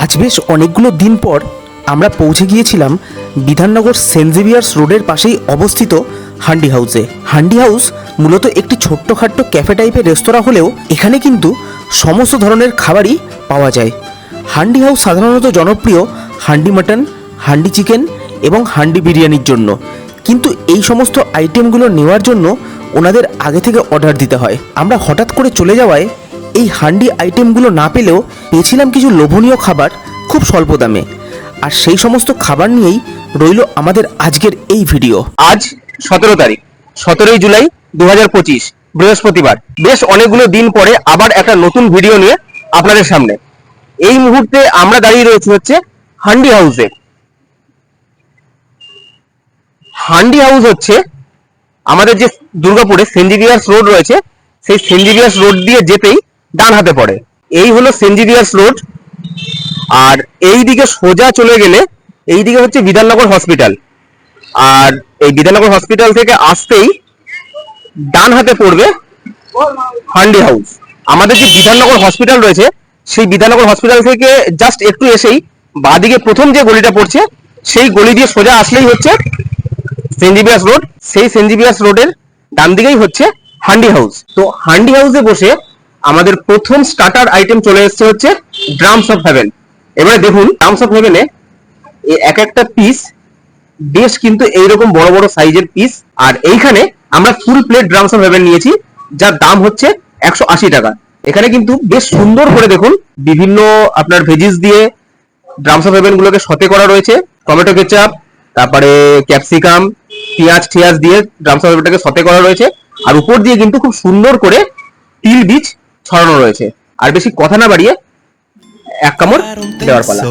আজ বেশ অনেকগুলো দিন পর আমরা পৌঁছে গিয়েছিলাম বিধাননগর সেন্ট জেভিয়ার্স রোডের পাশেই অবস্থিত হান্ডি হাউসে। হান্ডি হাউস মূলত একটি ছোট্টখাট্ট ক্যাফে টাইপের রেস্তোরাঁ হলেও এখানে কিন্তু সমস্ত ধরনের খাবারই পাওয়া যায়। হান্ডি হাউস সাধারণত জনপ্রিয় হান্ডি মাটন, হান্ডি চিকেন এবং হান্ডি বিরিয়ানির জন্য। কিন্তু এই সমস্ত আইটেমগুলো নেওয়ার জন্য ওনাদের আগে থেকে অর্ডার দিতে হয়। আমরা হঠাৎ করে চলে যাওয়ায় এই হান্ডি আইটেমগুলো না পেলেও পেয়েছিলাম কিছু লোভনীয় খাবার খুব স্বল্প দামে। আর সেই সমস্ত খাবার নিয়েই রইল আমাদের আজকের এই ভিডিও। আজ সতেরো তারিখ, সতেরোই জুলাই দু বৃহস্পতিবার। বেশ অনেকগুলো দিন পরে আবার একটা নতুন ভিডিও নিয়ে আপনাদের সামনে। এই মুহূর্তে আমরা দাঁড়িয়ে রয়েছি হচ্ছে হান্ডি হাউসে। হান্ডি হাউস হচ্ছে আমাদের যে দুর্গাপুরে সেন্ট রোড রয়েছে, সেই সেন্ট রোড দিয়ে যেতেই ডান হাতে পড়ে। এই হলো সেন্ট রোড আর এই দিকে সোজা চলে গেলে এই দিকে হচ্ছে বিধাননগর হসপিটাল আর এই বিধাননগর হসপিটাল থেকে আসতেই ডান হাতে পড়বে হান্ডি হাউস আমাদের যে বিধাননগর হসপিটাল রয়েছে, সেই বিধাননগর হসপিটাল থেকে জাস্ট একটু এসেই বাদিকে প্রথম যে গলিটা পড়ছে, সেই গলি দিয়ে সোজা আসলেই হচ্ছে সেন্ট রোড সেই সেন্ট রোডের ডান দিকেই হচ্ছে হান্ডি হাউস তো হান্ডি হাউসে বসে আমাদের প্রথম স্টার্টার আইটেম চলে এসেছে হচ্ছে ড্রামস অফ হেভেন এবারে দেখুন ড্রামস অফ হেভেনে এক একটা পিস বেশ কিন্তু এইরকম বড় বড় সাইজের পিস আর এইখানে আমরা full plate drums of heaven নিয়েছি, যার দাম হচ্ছে একশো আশি টাকা। এখানে কিন্তু বেশ সুন্দর করে দেখুন, বিভিন্ন আপনার ভেজিস দিয়ে ড্রামস অফ হেভেন গুলোকে সতে করা রয়েছে। টমেটো কেচাপ তারপরে ক্যাপসিকাম পেঁয়াজ টিয়াজ দিয়ে ড্রামস অফ হেভেনটাকে সতে করা রয়েছে। আর উপর দিয়ে কিন্তু খুব সুন্দর করে তিল বীজ ছড়ানো রয়েছে। আর বেশি কথা না বাড়িয়ে এক কামড় দেওয়ার পালা।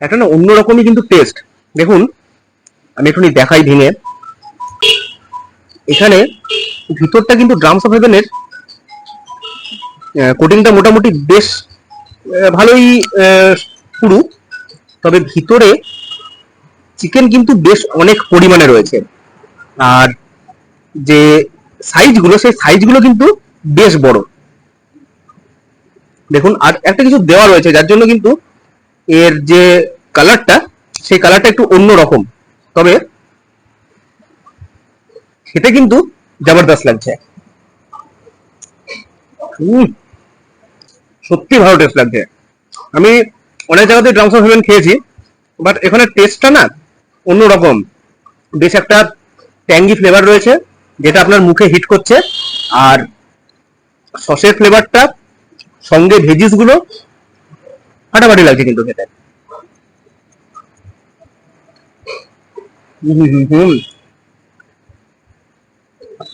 একটা না অন্যরকমই কিন্তু টেস্ট দেখুন আমি একটু দেখাই ভেঙে। এখানে ভিতরটা কিন্তু ড্রামস অফ হেভেনের কোটিংটা মোটামুটি বেশ ভালোই আহ, পুরু। তবে ভিতরে চিকেন কিন্তু বেশ অনেক পরিমাণে রয়েছে। আর যে সাইজগুলো সেই সাইজগুলো কিন্তু বেশ বড়। দেখুন, আর একটা কিছু দেওয়া রয়েছে, যার জন্য কিন্তু এর যে কালারটা সেই কালারটা একটু অন্য রকম। তবে খেতে কিন্তু জবরদস্ত লাগছে। সত্যি ভালো টেস্ট লাগছে। আমি অনেক জায়গাতে ড্রামস অফ হেভেন খেয়েছি বাট এখানে টেস্টটা না অন্যরকম বেশ একটা ট্যাঙ্গি ফ্লেভার রয়েছে, যেটা আপনার মুখে হিট করছে। আর সসের ফ্লেভারটা সঙ্গে ভেজিসগুলো ফাটাফাটি লাগছে কিন্তু খেতে।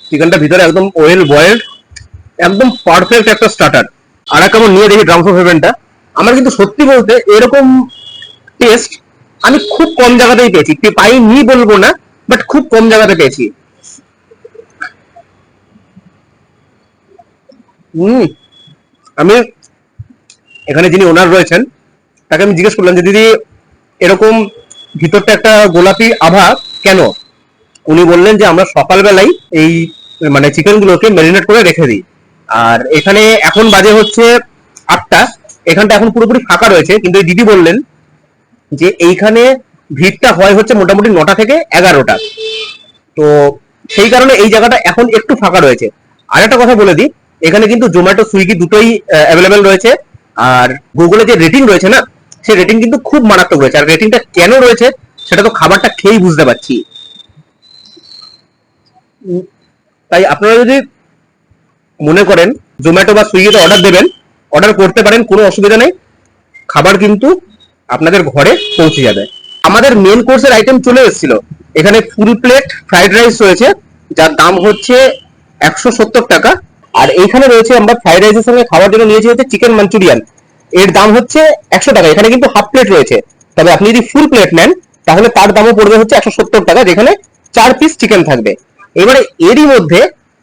চিকেনটা ভিতরে একদম ওয়েল বয়েলড একদম পারফেক্ট একটা স্টার্টার আর কেমন নিয়ে দেখি ড্রামস অফ হেভেনটা আমার কিন্তু সত্যি বলতে এরকম টেস্ট আমি খুব কম জায়গাতেই পেয়েছি। পাইনি বলব না বাট খুব কম জায়গাতে পেয়েছি। হুম, আমি এখানে যিনি ওনার রয়েছেন, তাকে আমি জিজ্ঞেস করলাম যে, দিদি, এরকম ভিতরটা একটা গোলাপি আভা কেন? উনি বললেন যে, আমরা সকালবেলায় এই মানে চিকেন গুলোকে ম্যারিনেট করে রেখে দিই। আর এখানে এখন বাজে হচ্ছে আটটা। এখানটা এখন পুরোপুরি ফাঁকা রয়েছে, কিন্তু দিদি বললেন যে এইখানে ভিড়টা হয় হচ্ছে মোটামুটি নটা থেকে এগারোটা। তো সেই কারণে এই জায়গাটা এখন একটু ফাঁকা রয়েছে। আর একটা কথা বলে দিই, এখানে কিন্তু জোম্যাটো সুইগি দুটোই অ্যাভেলেবেল রয়েছে। আর গুগলে যে রেটিং রয়েছে না, সেই রেটিং কিন্তু খুব মারাত্মক রয়েছে। আর রেটিংটা কেন রয়েছে, সেটা তো খাবারটা খেয়েই বুঝতে পারছি। তাই আপনারা যদি মনে করেন জোম্যাটো বা সুইগিতে অর্ডার দেবেন অর্ডার করতে পারেন, কোনো অসুবিধা নেই। খাবার কিন্তু আপনাদের ঘরে পৌঁছে যাবে। আমাদের মেন কোর্সের আইটেম চলে এসেছিল। এখানে ফুল প্লেট ফ্রাইড রাইস রয়েছে, যার দাম হচ্ছে একশো সত্তর টাকা। আর এইখানে রয়েছে আমরা ফ্রাইড রাইসের সঙ্গে খাওয়ার জন্য নিয়েছি হচ্ছে চিকেন মাঞ্চুরিয়ান এর দাম হচ্ছে একশো টাকা, এখানে কিন্তু হাফ প্লেট রয়েছে। তবে আপনি যদি ফুল প্লেট নেন, তাহলে তার দামও পড়বে হচ্ছে একশো সত্তর টাকা, যেখানে চার পিস চিকেন থাকবে। এবারে এরই মধ্যে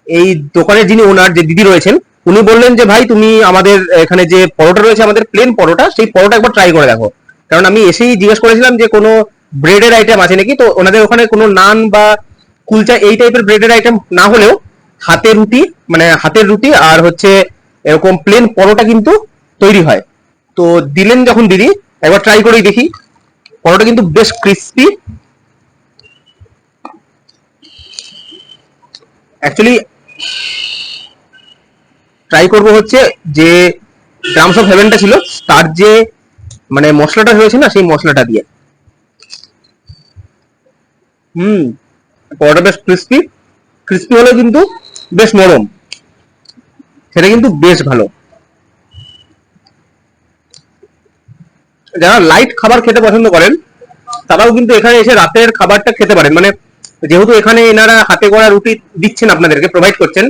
এই দোকানের যিনি ওনার যে দিদি রয়েছেন, উনি বললেন যে, ভাই, তুমি আমাদের এখানে যে পরোটা রয়েছে, আমাদের প্লেন পরোটা, সেই পরোটা একবার ট্রাই করে দেখো। কারণ আমি এসেই জিজ্ঞেস করেছিলাম যে কোনো ব্রেডের আইটেম আছে নাকি? তো ওনাদের ওখানে কোনো নান বা কুলচা এই টাইপের ব্রেডের আইটেম না হলেও হাতে রুটি মানে হাতের রুটি আর হচ্ছে এরকম প্লেন পরোটা কিন্তু তৈরি হয়। তো দিলেন যখন দিদি, একবার ট্রাই করেই দেখি। পরোটা কিন্তু বেশ ক্রিস্পি অ্যাকচুয়ালি ট্রাই করব হচ্ছে যে ড্রামস অফ হেভেনটা ছিল, তার যে মানে মশলাটা হয়েছে না, সেই মশলাটা দিয়ে। হুম, পরোটা বেশ ক্রিস্পি ক্রিস্পি হলেও কিন্তু বেশ নরম। সেটা কিন্তু বেশ ভালো। যারা লাইট খাবার খেতে পছন্দ করেন, তারাও কিন্তু এখানে এসে রাতের খাবারটা খেতে পারেন। মানে যেহেতু এখানে এনারা হাতে গড়া রুটি দিচ্ছেন আপনাদেরকে প্রোভাইড করছেন,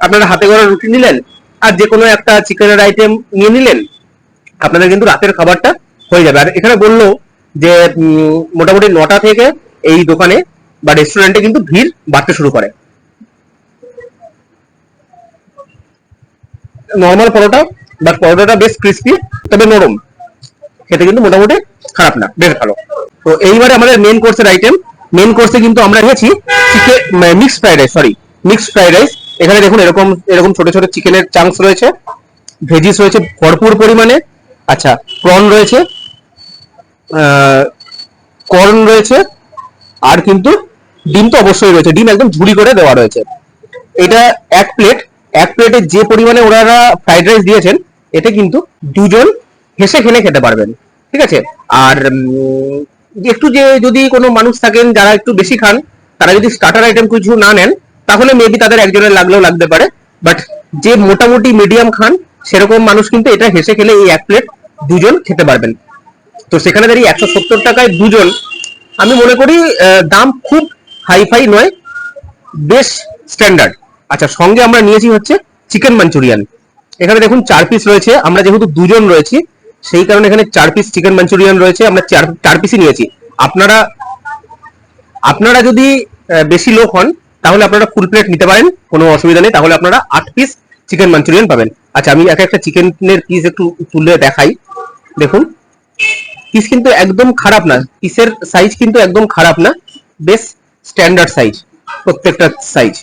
আপনারা হাতে গড়া রুটি নিলেন, আর যে কোনো একটা চিকেনের আইটেম নিয়ে নিলেন আপনাদের কিন্তু রাতের খাবারটা হয়ে যাবে। আর এখানে বলল যে মোটামুটি নটা থেকে এই দোকানে বা রেস্টুরেন্টে কিন্তু ভিড় বাড়তে শুরু করে। নর্মাল পরোটা বাট পরোটাটা বেশ ক্রিস্পি তবে নরম। খেতে কিন্তু মোটামুটি খারাপ না, বেশ ভালো। তো এইবারে আমাদের মেন কোর্সের আইটেম মেন কোর্সে কিন্তু আমরা নিয়েছি chicken mixed fried rice sorry mixed fried rice এখানে দেখুন এরকম এরকম ছোট ছোট চিকেনের চাংস রয়েছে ভেজিস রয়েছে ভরপুর পরিমাণে। আচ্ছা প্রন রয়েছে কর্ন রয়েছে, আর কিন্তু ডিম তো অবশ্যই রয়েছে। ডিম একদম ঝুড়ি করে দেওয়া রয়েছে। এটা এক প্লেট এক প্লেটে যে পরিমাণে ওনারা ফ্রাইড রাইস দিয়েছেন, এতে কিন্তু দুজন হেসে খেলে খেতে পারবেন। ঠিক আছে? আর একটু যে যদি কোনো মানুষ থাকেন যারা একটু বেশি খান, তারা যদি স্টার্টার আইটেম কিছু না নেন, তাহলে মেবি তাদের একজনের লাগলেও লাগতে পারে। বাট যে মোটামুটি মিডিয়াম খান, সেরকম মানুষ কিন্তু এটা হেসে খেলে এই এক প্লেট দুজন খেতে পারবেন। তো সেখানে দাঁড়িয়ে একশো সত্তর টাকায় দুজন। আমি মনে করি দাম খুব হাইফাই নয়, বেশ স্ট্যান্ডার্ড আচ্ছা সঙ্গে আমরা নিয়েছি হচ্ছে চিকেন মাঞ্চুরিয়ান। এখানে দেখুন, চার পিস রয়েছে। আমরা যেহেতু দুজন রয়েছি, সেই কারণে এখানে চার পিস চিকেন মাঞ্চুরিয়ান রয়েছে, আমরা চার চার পিসই নিয়েছি। আপনারা আপনারা যদি বেশি লোক হন, তাহলে আপনারা ফুল প্লেট নিতে পারেন, কোনো অসুবিধা নেই। তাহলে আপনারা আট পিস চিকেন মাঞ্চুরিয়ান পাবেন। আচ্ছা আমি এক একটা চিকেনের পিস একটু তুলে দেখাই। দেখুন পিস কিন্তু একদম খারাপ না। পিসের সাইজ কিন্তু একদম খারাপ না। বেশ স্ট্যান্ডার্ড সাইজ প্রত্যেকটা সাইজ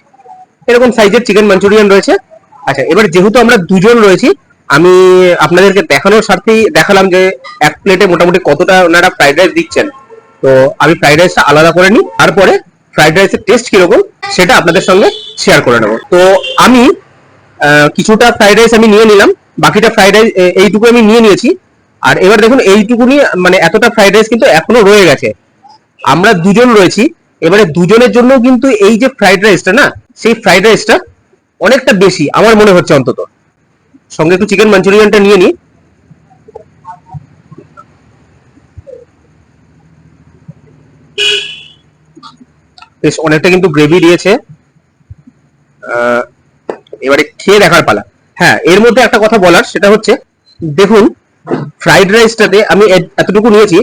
এরকম সাইজের চিকেন মাঞ্চুরিয়ান রয়েছে। আচ্ছা এবার যেহেতু আমরা দুজন রয়েছি, আমি আপনাদেরকে দেখানোর স্বার্থেই দেখালাম যে এক প্লেটে মোটামুটি কতটা ওনারা ফ্রাইড রাইস দিচ্ছেন। তো আমি ফ্রাইড রাইসটা আলাদা করে নিই। তারপরে ফ্রাইড রাইসের টেস্ট কীরকম, সেটা আপনাদের সঙ্গে শেয়ার করে নেব। তো আমি কিছুটা ফ্রাইড রাইস আমি নিয়ে নিলাম। বাকিটা ফ্রাইড রাইস এইটুকু আমি নিয়ে নিয়েছি। আর এবার দেখুন, এইটুকুনি মানে এতটা ফ্রাইড রাইস কিন্তু এখনও রয়ে গেছে। আমরা দুজন রয়েছি। এবারে দুজনের জন্য কিন্তু এই যে ফ্রাইড রাইসটা না, সেই ফ্রাইড রাইসটা অনেকটা বেশি, আমার মনে হচ্ছে অন্তত। সঙ্গে একটু চিকেন মাঞ্চুরিয়ানটা নিয়ে নিই। বেশ, অনেকটা কিন্তু গ্রেভি দিয়েছে। এবারে খেয়ে দেখার পালা। হ্যাঁ এর মধ্যে একটা কথা বলার, সেটা হচ্ছে, দেখুন ফ্রাইড রাইসটাতে আমি এতটুকু নিয়েছি,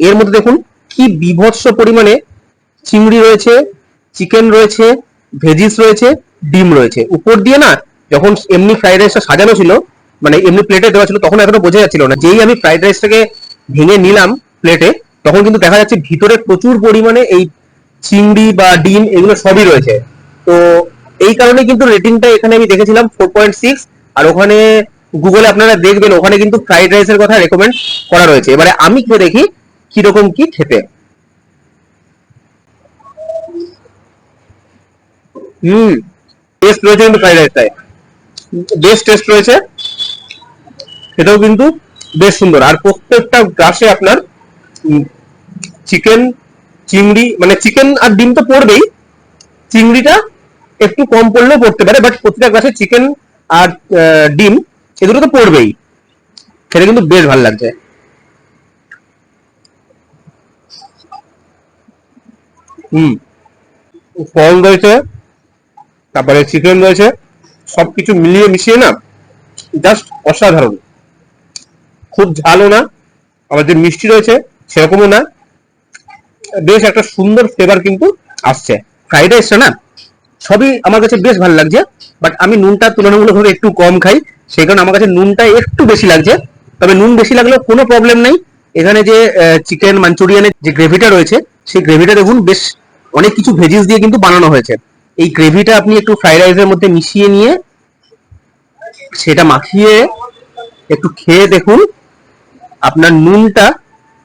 এর মধ্যে দেখুন কি বিভৎস পরিমাণে চিংড়ি রয়েছে চিকেন রয়েছে ভেজিস রয়েছে, ডিম রয়েছে। উপর দিয়ে না, যখন এমনি ফ্রাইড রাইসটা সাজানো ছিল মানে এমনি প্লেটে দেওয়া ছিল, তখন এতটা বোঝা যাচ্ছিল না। যেই আমি ফ্রাইড রাইসটাকে ভেঙে নিলাম প্লেটে তখন কিন্তু দেখা যাচ্ছে ভিতরে প্রচুর পরিমাণে এই চিংড়ি বা ডিম এগুলো সবই রয়েছে। তো এই কারণে কিন্তু রেটিংটা এখানে আমি দেখেছিলাম ফোর পয়েন্ট সিক্স আর ওখানে গুগলে আপনারা দেখবেন, ওখানে কিন্তু ফ্রাইড রাইসের কথা রেকমেন্ড করা রয়েছে। এবারে আমি খেয়ে দেখি কীরকম কি খেতে। হুম টেস্ট রয়েছে কিন্তু ফ্রাইড রাইসটায় বেশ টেস্ট রয়েছে। সেটাও কিন্তু বেশ সুন্দর। আর প্রত্যেকটা গ্রাসে আপনার চিকেন চিংড়ি মানে চিকেন আর ডিম তো পড়বেই। চিংড়িটা একটু কম পড়লেও পড়তে পারে বাট প্রতিটা গ্লাসে চিকেন আর ডিম, এ দুটো তো পড়বেই। সেটা কিন্তু বেশ ভালো লাগছে। হুম। ফল রয়েছে, তারপরে চিকেন রয়েছে, সবকিছু মিলিয়ে মিশিয়ে না জাস্ট অসাধারণ। খুব ঝালও না, আবার যে মিষ্টি রয়েছে, সেরকমও না। বেশ একটা সুন্দর ফ্লেভার কিন্তু আসছে। ফ্রাইড রাইসটা না সবই আমার কাছে বেশ ভালো লাগছে বাট আমি নুনটা তুলনামূলকভাবে একটু কম খাই, সেই কারণে আমার কাছে নুনটা একটু বেশি লাগছে। তবে নুন বেশি লাগলেও কোনো প্রবলেম নেই। এখানে যে চিকেন মাঞ্চুরিয়ানের যে গ্রেভিটা রয়েছে, সেই গ্রেভিটা দেখুন বেশ অনেক কিছু ভেজিস দিয়ে কিন্তু বানানো হয়েছে। এই গ্রেভিটা আপনি একটু ফ্রাইড রাইসের মধ্যে মিশিয়ে নিয়ে, সেটা মাখিয়ে একটু খেয়ে দেখুন, আপনার নুনটা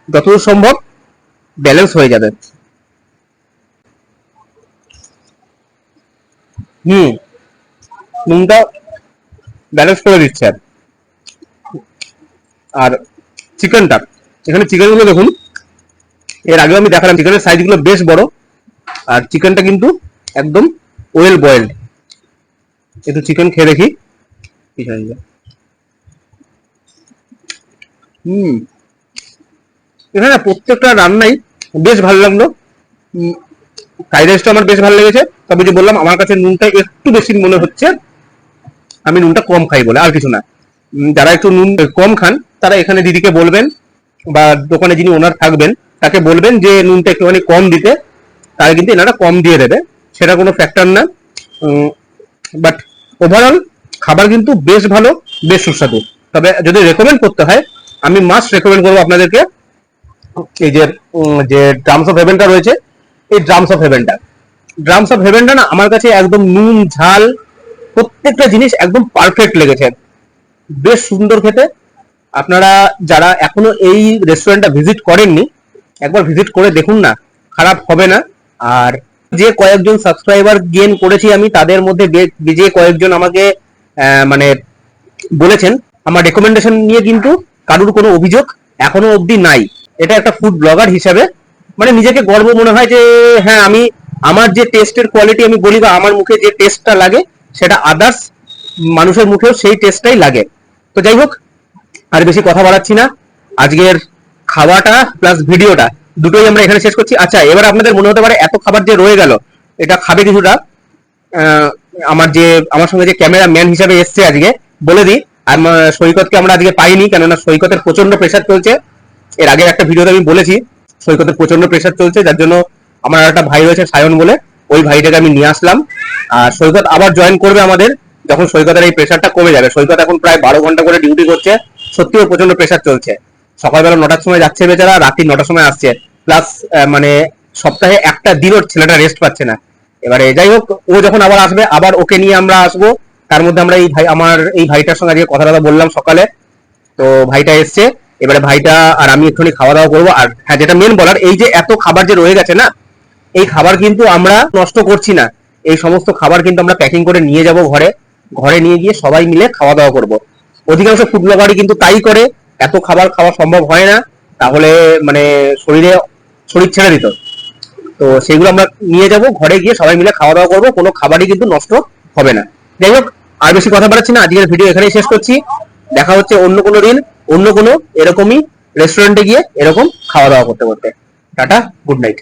যতদূর সম্ভব ব্যালেন্স হয়ে যাবে। হুম। নুনটা ব্যালেন্স করে দিচ্ছে আর। চিকেনটা এখানে চিকেনগুলো দেখুন। এর আগেও আমি দেখালাম চিকেনের সাইজগুলো বেশ বড়। আর চিকেনটা কিন্তু একদম ওয়েল বয়েলড একটু চিকেন খেয়ে দেখি। হুম। এখানে প্রত্যেকটা রান্নাই বেশ ভালো লাগল। ফ্রাইড রাইসটা আমার বেশ ভালো লেগেছে। তবে যে বললাম, আমার কাছে নুনটা একটু বেশি মনে হচ্ছে। আমি নুনটা কম খাই বলে, আর কিছু না। যারা একটু নুন কম খান, তারা এখানে দিদিকে বলবেন, বা দোকানে যিনি ওনার থাকবেন, তাকে বলবেন যে নুনটা একটুখানি কম দিতে। তাহলে কিন্তু এনারা কম দিয়ে দেবে, সেটা কোনো ফ্যাক্টর না। বাট ওভারঅল খাবার কিন্তু বেশ ভালো, বেশ সুস্বাদু। তবে যদি রেকমেন্ড করতে হয়, আমি মাস্ট রেকমেন্ড করব আপনাদেরকে, এই যে যে ড্রামস অফ হেভেনটা রয়েছে, এই ড্রামস অফ হেভেনটা ড্রামস অফ হেভেনটা না আমার কাছে একদম নুন, ঝাল, প্রত্যেকটা জিনিস একদম পারফেক্ট লেগেছে। বেশ সুন্দর খেতে। আপনারা যারা এখনও এই রেস্টুরেন্টটা ভিজিট করেননি, একবার ভিজিট করে দেখুন না, খারাপ হবে না। আর যে কয়েকজন সাবস্ক্রাইবার গেন করেছি আমি, তাদের মধ্যে যে কয়েকজন আমাকে মানে বলেছেন, আমার রেকমেন্ডেশন নিয়ে কিন্তু কারুর কোনো অভিযোগ এখনও অবধি নাই। এটা একটা ফুড ব্লগার হিসাবে মানে নিজেকে গর্ব মনে হয় যে হ্যাঁ আমি আমার যে টেস্টের কোয়ালিটি আমি বলি বা আমার মুখে যে টেস্টটা লাগে, সেটা আদার্স মানুষের মুখেও সেই টেস্টটাই লাগে। তো যাই হোক, আর বেশি কথা বাড়াচ্ছি না। আজকের খাওয়াটা প্লাস ভিডিওটা, দুটোই আমরা এখানে শেষ করছি। আচ্ছা এবার আপনাদের মনে হতে পারে এত খাবার যে রয়ে গেল, এটা খাবে কিছুটা। আমার যে, আমার সঙ্গে যে ক্যামেরা ম্যান হিসাবে এসছে আজকে, বলে দিই। আমার সৈকতকে আমরা আজকে পাইনি, কেননা সৈকতের প্রচণ্ড প্রেশার চলছে। এর আগের একটা ভিডিওতে আমি বলেছি, সৈকতের প্রচণ্ড প্রেশার চলছে, যার জন্য আমার একটা ভাই রয়েছে সায়ন বলে, ওই ভাইটাকে আমি নিয়ে আসলাম। আর সৈকত আবার জয়েন করবে আমাদের, যখন সৈকতের এই প্রেশারটা কমে যাবে। সৈকত এখন প্রায় বারো ঘণ্টা করে ডিউটি করছে সত্যিও প্রচণ্ড প্রেশার চলছে। সকালবেলা নটার সময় যাচ্ছে বেচারা, রাত্রি নটার সময় আসছে। প্লাস মানে সপ্তাহে একটা দিনও ছেলেটা রেস্ট পাচ্ছে না। এবারে যাই হোক, ও যখন আবার আসবে, আবার ওকে নিয়ে আমরা আসব। তার মধ্যে আমরা এই ভাই, আমার এই ভাইটার সঙ্গে আজকে কথা টথা বললাম সকালে। তো ভাইটা এসছে, এবারে ভাইটা আর আমি একটুখানি খাওয়া দাওয়া করব। আর হ্যাঁ যেটা মেন বলার, এই যে এত খাবার যে রয়ে গেছে না এই খাবার কিন্তু আমরা নষ্ট করছি না। এই সমস্ত খাবার কিন্তু আমরা প্যাকিং করে নিয়ে যাব ঘরে। ঘরে নিয়ে গিয়ে সবাই মিলে খাওয়া দাওয়া করব। অধিকাংশ ফুড ব্লগারই কিন্তু তাই করে। এত খাবার খাওয়া সম্ভব হয় না। তাহলে মানে শরীরে শরীর ছেড়ে দিত। তো সেগুলো আমরা নিয়ে যাব, ঘরে গিয়ে সবাই মিলে খাওয়া দাওয়া করব। কোনো খাবারই কিন্তু নষ্ট হবে না। যাই হোক, আর বেশি কথা বাড়াচ্ছি না। আজকের ভিডিও এখানেই শেষ করছি। দেখা হচ্ছে অন্য কোনো দিন, অন্য কোনো এরকমই রেস্টুরেন্টে গিয়ে এরকম খাওয়া দাওয়া করতে করতে টাটা গুড নাইট